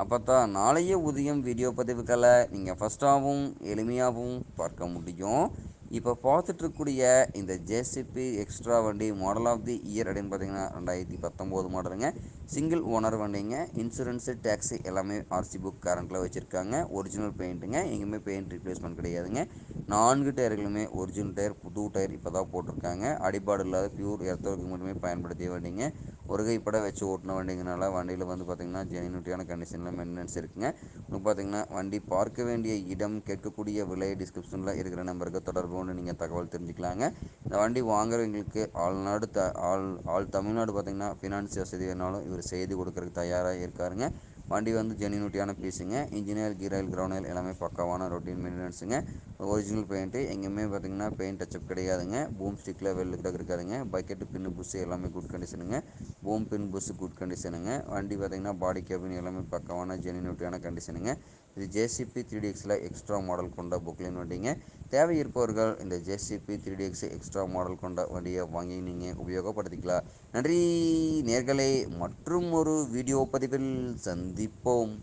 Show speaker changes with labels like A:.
A: அப்போ தான் நாளைய உதயம் வீடியோ பதிவுகளை நீங்கள் ஃபஸ்ட்டாகவும் எளிமையாகவும் பார்க்க முடியும். இப்போ பார்த்துட்ருக்கூடிய இந்த ஜேசிபி எக்ஸ்ட்ரா வண்டி மாடல் ஆஃப் தி இயர் அப்படின்னு பார்த்தீங்கன்னா ரெண்டாயிரத்தி பத்தொம்போது மாடலுங்க. சிங்கிள் ஓனர் வண்டிங்க. இன்சூரன்ஸு டேக்ஸி எல்லாமே ஆர்சி புக் கரண்ட்டில் வச்சுருக்காங்க. ஒரிஜினல் பெயிண்ட்டுங்க எங்கேயுமே பெயிண்ட் ரிப்ளேஸ்மெண்ட் கிடையாதுங்க. நான்கு டயர்களுமே ஒரிஜினல் டயர் புது டயர் இப்போ தான் போட்டிருக்காங்க. அடிபாடு இல்லாத பியூர் எர்த்தவர்க்கு மட்டுமே பயன்படுத்திய வண்டிங்க. ஒரு கைப்பட வச்சு ஓட்டின வண்டிங்கனால வண்டியில் வந்து பார்த்திங்கன்னா ஜெனினுட்டியான கண்டிஷனில் மெயின்டெனன்ஸ் இருக்குங்க. உங்களுக்கு பார்த்திங்கன்னா வண்டி பார்க்க வேண்டிய இடம் கேட்கக்கூடிய விலை டிஸ்கிரிப்ஷனில் இருக்கிற நம்பருக்கு தொடர்பு கொண்டு நீங்கள் தகவல் தெரிஞ்சுக்கலாங்க. இந்த வண்டி வாங்குறவங்களுக்கு ஆள்நாடு த ஆள் ஆள் தமிழ்நாடு பார்த்திங்கன்னா ஃபினான்ஸ் வசதி வேணாலும் இவர் செய்து கொடுக்குறதுக்கு தயாராக இருக்காருங்க. வண்டி வந்து ஜெனியூனிட்டியான பீஸுங்க இன்ஜினியர் கீரல் கிரவுண்டில் எல்லாமே பக்காவான ரொட்டீன் மெயின்டெனன்ஸுங்க ஒரிஜினல் பெயிண்ட்டு எங்கேயுமே பார்த்திங்கன்னா பெயிண்ட் டச்சப் கிடையாதுங்க. பூம் ஸ்டிக்கில் வெளில கூட இருக்காதுங்க. பக்கெட்டு பின்னு புஷ் எல்லாமே குட் கண்டிஷனுங்க பூம் பின் புஷ் குட் கண்டிஷனுங்க வண்டி பார்த்திங்கன்னா பாடி கேபின் எல்லாமே பக்காவான ஜெனியூனிட்டியான கண்டிஷனுங்க இது ஜேசிபி த்ரீ டிஎக்ஸில் எக்ஸ்ட்ரா மாடல் கொண்ட புக்லின் வண்டிங்க. தேவை இருப்பவர்கள் இந்த JCB three DX extra model கொண்ட வண்டியை வாங்கி நீங்கள் உபயோகப்படுத்திக்கலாம். நன்றி நேர்களே. மற்றும் ஒரு வீடியோ பதிவில் சந்திப்போம்.